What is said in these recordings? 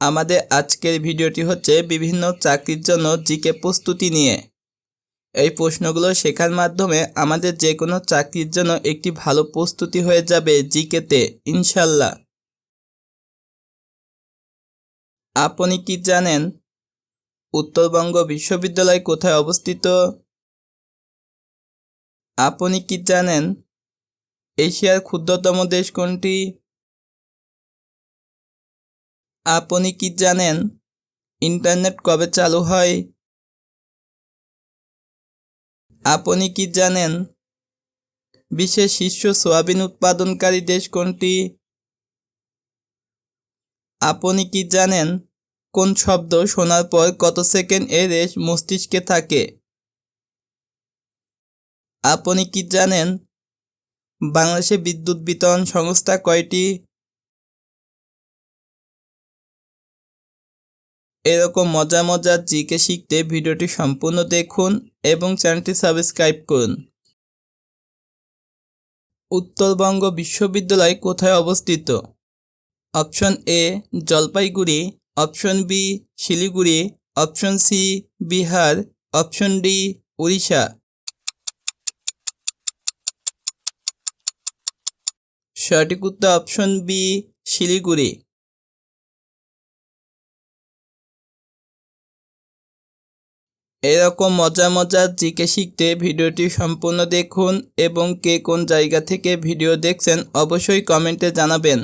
আমাদের আজকের ভিডিওটি হচ্ছে বিভিন্ন চাকরির জন্য জিকে প্রস্তুতি নিয়ে। এই প্রশ্নগুলো শেখার মাধ্যমে আমাদের যে কোনো চাকরির জন্য একটি ভালো প্রস্তুতি হয়ে যাবে জিকেতে, ইনশাল্লাহ। আপনি কি জানেন উত্তরবঙ্গ বিশ্ববিদ্যালয় কোথায় অবস্থিত? আপনি কি জানেন এশিয়ার ক্ষুদ্রতম দেশ কোনটি? আপনি কি জানেন ইন্টারনেট কবে চালু হয়? আপনি কি জানেন বিশ্বের শীর্ষ সোয়াবিন উৎপাদনকারী দেশ কোনটি? আপনি কি জানেন কোন শব্দ শোনার পর কত সেকেন্ড এর রেশ মস্তিষ্কে থাকে? আপনি কি জানেন বাংলাদেশে বিদ্যুৎ বিতরণ সংস্থা কয়টি? এরকম মজা মজার জিকে শিখতে ভিডিওটি সম্পূর্ণ দেখুন এবং চ্যানেলটি সাবস্ক্রাইব করুন। উত্তরবঙ্গ বিশ্ববিদ্যালয় কোথায় অবস্থিত? Option A, Jalpaiguri, option B, Siliguri, option C, Bihar, option D, Orissa. সঠিক উত্তর অপশন বি, শিলিগুড়ি। এরকম মজা মজার জিকে শিখতে ভিডিওটি সম্পূর্ণ দেখুন এবং কে কোন জায়গা থেকে ভিডিও দেখছেন অবশ্যই কমেন্টে জানাবেন।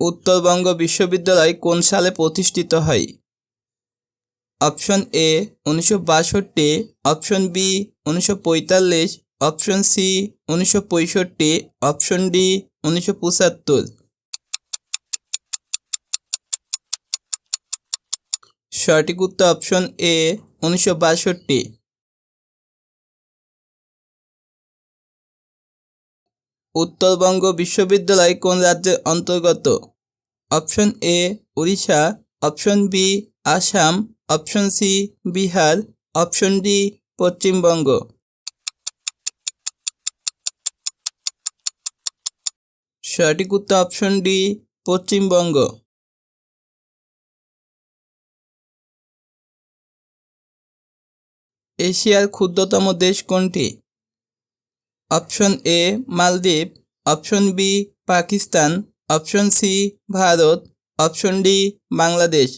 উত্তরবঙ্গ বিশ্ববিদ্যালয় কোন সালে প্রতিষ্ঠিত হয়? অপশন এ উনিশশো বাষট্টি, অপশন বি উনিশশো পঁয়তাল্লিশ, অপশন সি উনিশশো পঁয়ষট্টি, অপশন ডি উনিশশো পঁচাত্তর। সঠিক উত্তর অপশন এ উনিশশো বাষট্টি। উত্তরবঙ্গ বিশ্ববিদ্যালয় কোন রাজ্যের অন্তর্গত? Option A Orissa. Option B Assam. Option C Bihar. Option D Paschimbanga. সঠিক উত্তর অপশন ডি পশ্চিমবঙ্গ। এশিয়ার ক্ষুদ্রতম দেশ কোনটি? Option A, Maldwip, option B, Pakistan, option C, Bharat, option D, Bangladesh.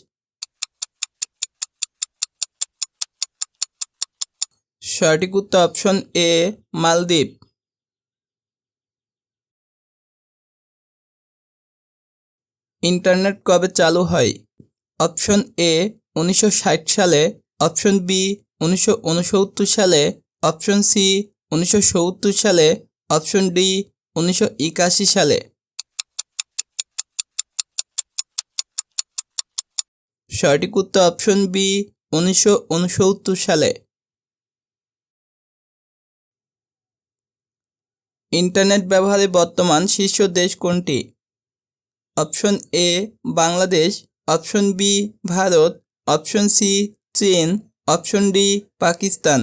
সঠিক উত্তর অপশন এ, মালদ্বীপ। ইন্টারনেট কবে চালু হয়? অপশন এ, উনিশশো ষাট সালে, অপশন বি উনিশশো ঊনসত্তর সালে অপশন সি, উনিশশো সত্তর সালে অপশন ডি, উনিশশো একাশি সালে। সঠিক উত্তর অপশন বি, উনিশশো ঊনসত্তর সালে। ইন্টারনেট ব্যবহারে বর্তমান শীর্ষ দেশ কোনটি? Option A, Bangladesh. Option B, Bharat. Option C, চীন। Option D, Pakistan.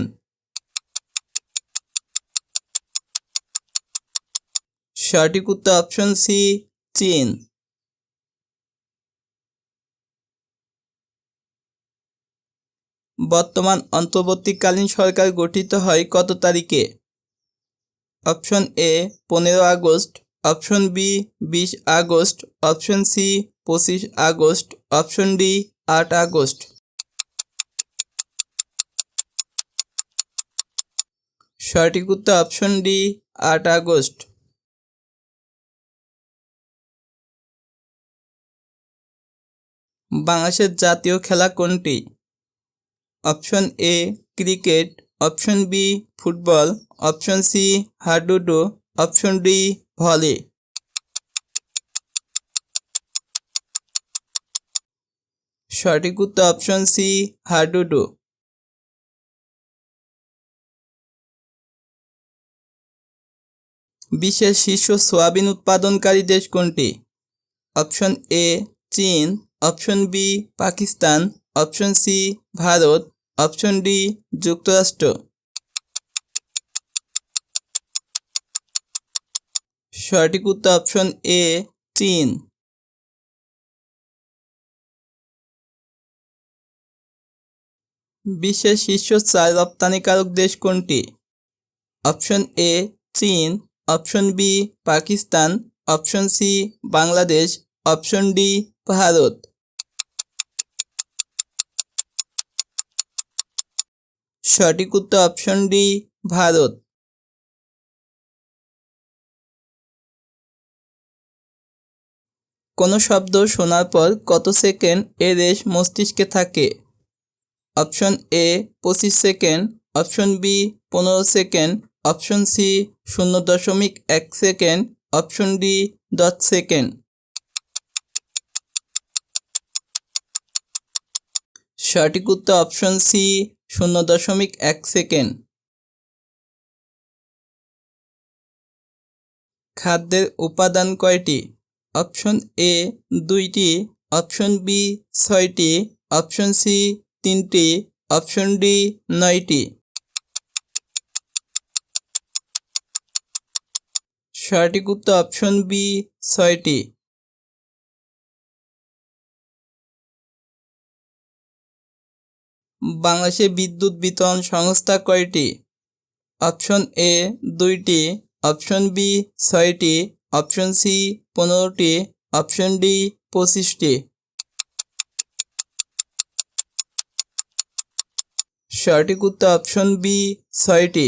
সঠিক উত্তর অপশন সি, চীন। বর্তমান অন্তর্বর্তীকালীন সরকার গঠিত হয় কত তারিখে? অপশন এ, পনেরো আগস্ট। অপশন বি, বিশ আগস্ট। অপশন সি, পঁচিশ আগস্ট। অপশন ডি, আট আগস্ট। সঠিক উত্তর অপশন ডি আট আগস্ট। বাংলাদেশের জাতীয় খেলা কোনটি? Option A cricket option B football option C hadudu option D volley সঠিক উত্তর অপশন সি হাডুডু। বিশ্বের শীর্ষ সোয়াবিন উৎপাদনকারী দেশ কোনটি? অপশন এ, চীন, option B, Pakistan, option C, Bharat, option D, যুক্তরাষ্ট্র। সঠিক উত্তর অপশন এ, চীন। বিশ্বের শীর্ষ চার রপ্তানিকারক দেশ কোনটি? অপশন এ, চীন option B, Pakistan, option C, Bangladesh, option D, Bharat. সঠিক উত্তর অপশন ডি, ভারত। কোনো শব্দ শোনার পর কত সেকেন্ড এ রেশ মস্তিষ্কে থাকে? অপশন এ, পঁচিশ সেকেন্ড, অপশন বি, পনেরো সেকেন্ড অপশন সি, শূন্য দশমিক এক সেকেন্ড। অপশন ডি, দশ সেকেন্ড। সঠিক উত্তর অপশন সি, শূন্য দশমিক এক সেকেন্ড। খাদ্যের উপাদান কয়টি? অপশন এ, দুইটি। অপশন বি, ছয়টি। অপশন সি, তিনটি। অপশন ডি, নয়টি। সঠিক উত্তর অপশন বি ছয়টি। বাংলাদেশে বিদ্যুৎ বিতরণ সংস্থা কয়টি? অপশন এ দুইটি। অপশন বি ছয়টি। অপশন সি পনেরোটি। অপশন ডি পঁচিশটি। সঠিক উত্তর অপশন বি ছয়টি।